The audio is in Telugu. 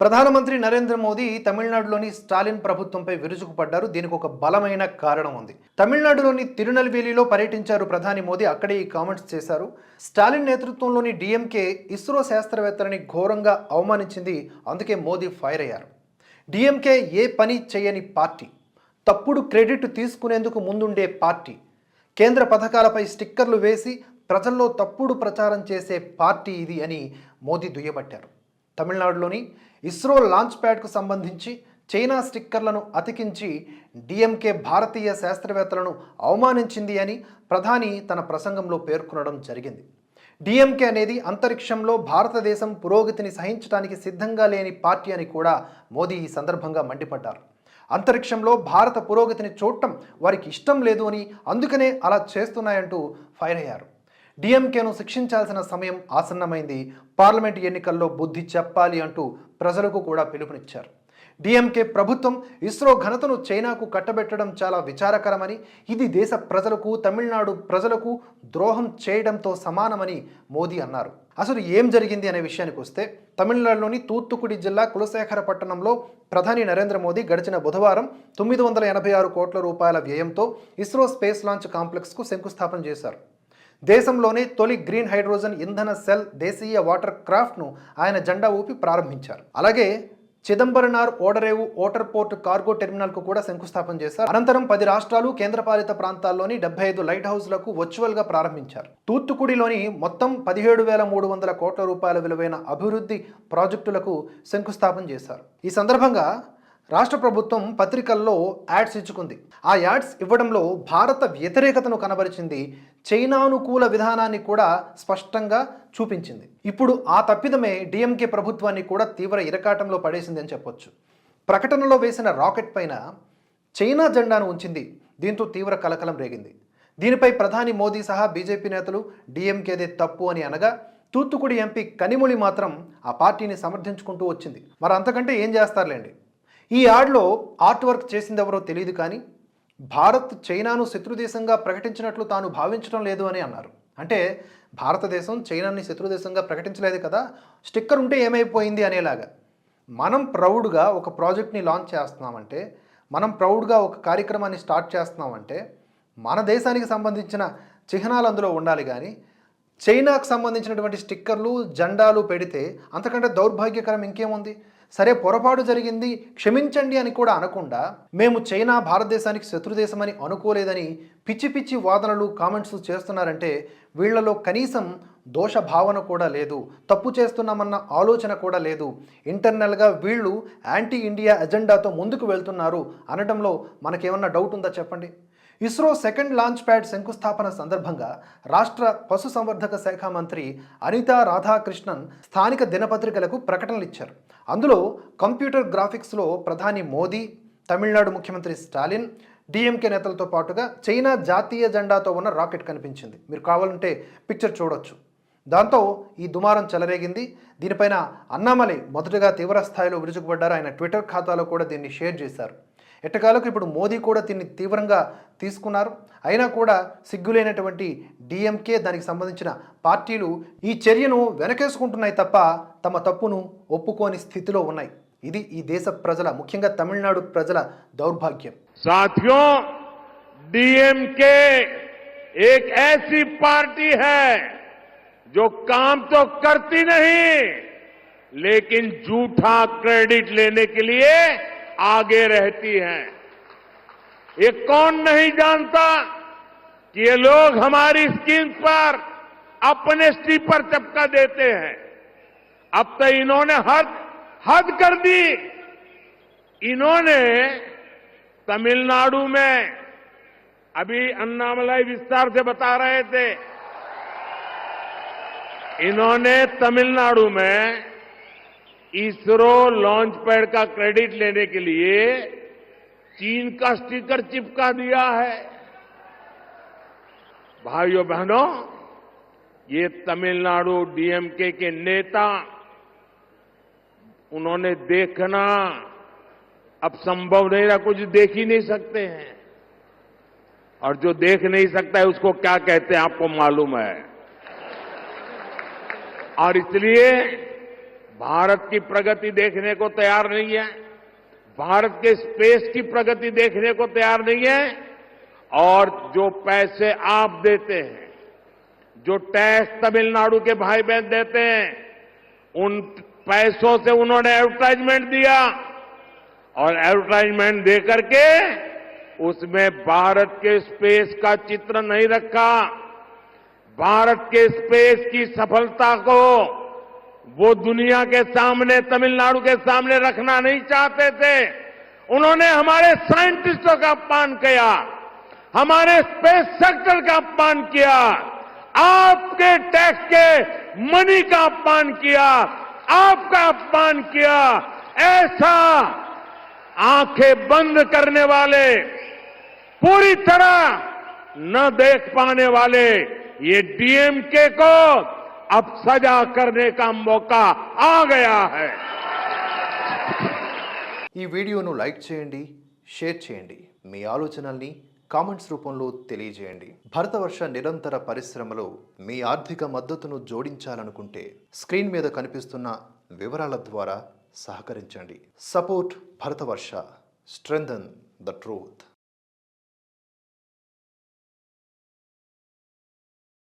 ప్రధానమంత్రి నరేంద్ర మోదీ తమిళనాడులోని స్టాలిన్ ప్రభుత్వంపై విరుచుకుపడ్డారు. దీనికి ఒక బలమైన కారణం ఉంది. తమిళనాడులోని తిరునెల్వేలిలో పర్యటించారు ప్రధాని మోదీ. అక్కడే ఈ కామెంట్స్ చేశారు. స్టాలిన్ నేతృత్వంలోని డిఎంకే ఇస్రో శాస్త్రవేత్తలని ఘోరంగా అవమానించింది. అందుకే మోదీ ఫైర్ అయ్యారు. డిఎంకే ఏ పని చేయని పార్టీ. తప్పుడు క్రెడిట్ తీసుకునేందుకు ముందుండే పార్టీ. కేంద్ర పథకాలపై స్టిక్కర్లు వేసి ప్రజల్లో తప్పుడు ప్రచారం చేసే పార్టీ ఇది అని మోదీ దుయ్యబట్టారు. తమిళనాడులోని ఇస్రో లాంచ్ ప్యాడ్కు సంబంధించి చైనా స్టిక్కర్లను అతికించి డిఎంకే భారతీయ శాస్త్రవేత్తలను అవమానించింది అని ప్రధాని తన ప్రసంగంలో పేర్కొనడం జరిగింది. డిఎంకే అనేది అంతరిక్షంలో భారతదేశం పురోగతిని సహించడానికి సిద్ధంగా లేని పార్టీ అని కూడా మోదీ ఈ సందర్భంగా మండిపడ్డారు. అంతరిక్షంలో భారత పురోగతిని చూడటం వారికి ఇష్టం లేదు అని అందుకనే అలా చేస్తున్నాయంటూ ఫైర్ అయ్యారు. డిఎంకేను శిక్షించాల్సిన సమయం ఆసన్నమైంది. పార్లమెంట్ ఎన్నికల్లో బుద్ధి చెప్పాలి అంటూ ప్రజలకు కూడా పిలుపునిచ్చారు. డిఎంకే ప్రభుత్వం ఇస్రో ఘనతను చైనాకు కట్టబెట్టడం చాలా విచారకరమని ఇది దేశ ప్రజలకు తమిళనాడు ప్రజలకు ద్రోహం చేయడంతో సమానమని మోదీ అన్నారు. అసలు ఏం జరిగింది అనే విషయానికి వస్తే తమిళనాడులోని తూత్తుకుడి జిల్లా కులశేఖరపట్టణంలో ప్రధాని నరేంద్ర మోదీ గడిచిన బుధవారం తొమ్మిది వందల ఎనభై ఆరు కోట్ల రూపాయల వ్యయంతో ఇస్రో స్పేస్ లాంచ్ కాంప్లెక్స్కు శంకుస్థాపన చేశారు. దేశంలోనే తొలి గ్రీన్ హైడ్రోజన్ ఇంధన సెల్ దేశీయ వాటర్ క్రాఫ్ట్ను ఆయన జెండా ఊపి ప్రారంభించారు. అలాగే చిదంబరనార్ ఓడరేవు ఓటర్ పోర్ట్ కార్గో టెర్మినల్కు కూడా శంకుస్థాపన చేశారు. అనంతరం పది రాష్ట్రాలు కేంద్రపాలిత ప్రాంతాల్లోని డెబ్బై ఐదు లైట్ హౌస్లకు వర్చువల్గా ప్రారంభించారు. తూత్తుకుడిలోని మొత్తం పదిహేడు వేల మూడు వందల కోట్ల రూపాయల విలువైన అభివృద్ధి ప్రాజెక్టులకు శంకుస్థాపన చేశారు. ఈ సందర్భంగా రాష్ట్ర ప్రభుత్వం పత్రికల్లో యాడ్స్ ఇచ్చుకుంది. ఆ యాడ్స్ ఇవ్వడంలో భారత వ్యతిరేకతను కనబరిచింది చైనానుకూల విధానాన్ని కూడా స్పష్టంగా చూపించింది. ఇప్పుడు ఆ తప్పిదమే డిఎంకే ప్రభుత్వాన్ని కూడా తీవ్ర ఇరకాటంలో పడేసింది అని చెప్పొచ్చు. ప్రకటనలో వేసిన రాకెట్ పైన చైనా జెండాను ఉంచింది. దీంతో తీవ్ర కలకలం రేగింది. దీనిపై ప్రధాని మోదీ సహా బీజేపీ నేతలు డిఎంకేదే తప్పు అని అనగా తూత్తుకుడి ఎంపీ కనిమొళి మాత్రం ఆ పార్టీని సమర్థించుకుంటూ వచ్చింది. మరి అంతకంటే ఏం చేస్తారులేండి? ఈ యాడ్లో ఆర్ట్ వర్క్ చేసింది ఎవరో తెలియదు కానీ భారత్ చైనాను శత్రుదేశంగా ప్రకటించినట్లు తాను భావించడం లేదు అని అన్నారు. అంటే భారతదేశం చైనాని శత్రుదేశంగా ప్రకటించలేదు కదా స్టిక్కర్ ఉంటే ఏమైపోయింది అనేలాగా. మనం ప్రౌడ్గా ఒక ప్రాజెక్ట్ని లాంచ్ చేస్తున్నామంటే మనం ప్రౌడ్గా ఒక కార్యక్రమాన్ని స్టార్ట్ చేస్తున్నామంటే మన దేశానికి సంబంధించిన చిహ్నాలు అందులో ఉండాలి కానీ చైనాకు సంబంధించినటువంటి స్టిక్కర్లు జెండాలు పెడితే అంతకంటే దౌర్భాగ్యకరం ఇంకేముంది? సరే పొరపాటు జరిగింది క్షమించండి అని కూడా అనకుండా మేము చైనా భారతదేశానికి శత్రుదేశమని అనుకోలేదని పిచ్చి పిచ్చి వాదనలు కామెంట్స్ చేస్తున్నారంటే వీళ్ళలో కనీసం దోష భావన కూడా లేదు తప్పు చేస్తున్నామన్న ఆలోచన కూడా లేదు. ఇంటర్నల్గా వీళ్ళు యాంటీ ఇండియా ఎజెండాతో ముందుకు వెళ్తున్నారు అనడంలో మనకేమన్నా డౌట్ ఉందా చెప్పండి? ఇస్రో సెకండ్ లాంచ్ ప్యాడ్ శంకుస్థాపన సందర్భంగా రాష్ట్ర పశుసంవర్ధక శాఖ మంత్రి అనితా రాధాకృష్ణన్ స్థానిక దినపత్రికలకు ప్రకటనలు ఇచ్చారు అందులో కంప్యూటర్ గ్రాఫిక్స్లో ప్రధాని మోదీ తమిళనాడు ముఖ్యమంత్రి స్టాలిన్ డిఎంకే నేతలతో పాటుగా చైనా జాతీయ జెండాతో ఉన్న రాకెట్ కనిపించింది. మీరు కావాలంటే పిక్చర్ చూడొచ్చు. దాంతో ఈ దుమారం చెలరేగింది. దీనిపైన అన్నామలై మొదటగా తీవ్ర స్థాయిలో విరుచుకుపడ్డారు. ఆయన ట్విట్టర్ ఖాతాలో కూడా దీన్ని షేర్ చేశారు. ఎట్టకాలకు ఇప్పుడు మోదీ కూడా దీన్ని తీవ్రంగా తీసుకున్నారు అయినా కూడా సిగ్గులేనటువంటి డిఎంకే దానికి సంబంధించిన పార్టీలు ఈ చర్యను వెనకేసుకుంటున్నాయి తప్ప తమ తప్పును ఒప్పుకోని స్థితిలో ఉన్నాయి ఇది ఈ దేశ ప్రజల ముఖ్యంగా తమిళనాడు ప్రజల దౌర్భాగ్యం साथियों डीएमके एक ऐसी पार्टी है जो काम तो करती नहीं लेकिन झूठा क्रेडिट लेने के लिए आगे रहती है। ये कौन नहीं जानता कि ये लोग हमारी स्कीम पर अपने स्टीपर चपका देते हैं। अब तो इन्होंने हद हद कर दी। इन्होंने तमिलनाडु में, अभी अन्नामलाई विस्तार से बता रहे थे, इन्होंने तमिलनाडु में इसरो लॉन्च पैड का क्रेडिट लेने के लिए चीन का स्टिकर चिपका दिया है। भाइयों बहनों, ये तमिलनाडु डीएमके के नेता, उन्होंने देखना, अब संभव नहीं रहा, कुछ देख ही नहीं सकते हैं। और जो देख नहीं सकता है, उसको क्या कहते हैं, आपको मालूम है। और इसलिए भारत की प्रगति देखने को तैयार नहीं है। भारत के स्पेस की प्रगति देखने को तैयार नहीं है। और जो पैसे आप देते हैं, जो टैक्स तमिलनाडु के भाई बहन देते हैं, उन पैसों से उन्होंने एडवर्टाइजमेंट दिया। और एडवर्टाइजमेंट दे करके उसमें भारत के स्पेस का चित्र नहीं रखा। भारत के स्पेस की सफलता को वो दुनिया के सामने, तमिलनाडु के सामने रखना नहीं चाहते थे। उन्होंने हमारे साइंटिस्टों का अपमान किया, हमारे स्पेस सेक्टर का अपमान किया, आपके टैक्स के मनी का अपमान किया, आपका अपमान किया। ऐसा आँखें बंद करने वाले, पूरी तरह न देख पाने वाले ये डीएमके को अब सजा करने का मौका आ गया है ఈ వీడియోను లైక్ చేయండి షేర్ చేయండి మీ ఆలోచనల్ని కామెంట్స్ రూపంలో తెలియజేయండి భరతవర్ష నిరంతర పరిశ్రమలో మీ ఆర్థిక మద్దతును జోడించాలనుకుంటే స్క్రీన్ మీద కనిపిస్తున్న వివరాల ద్వారా సహకరించండి support Bharatavarsha strengthen the truth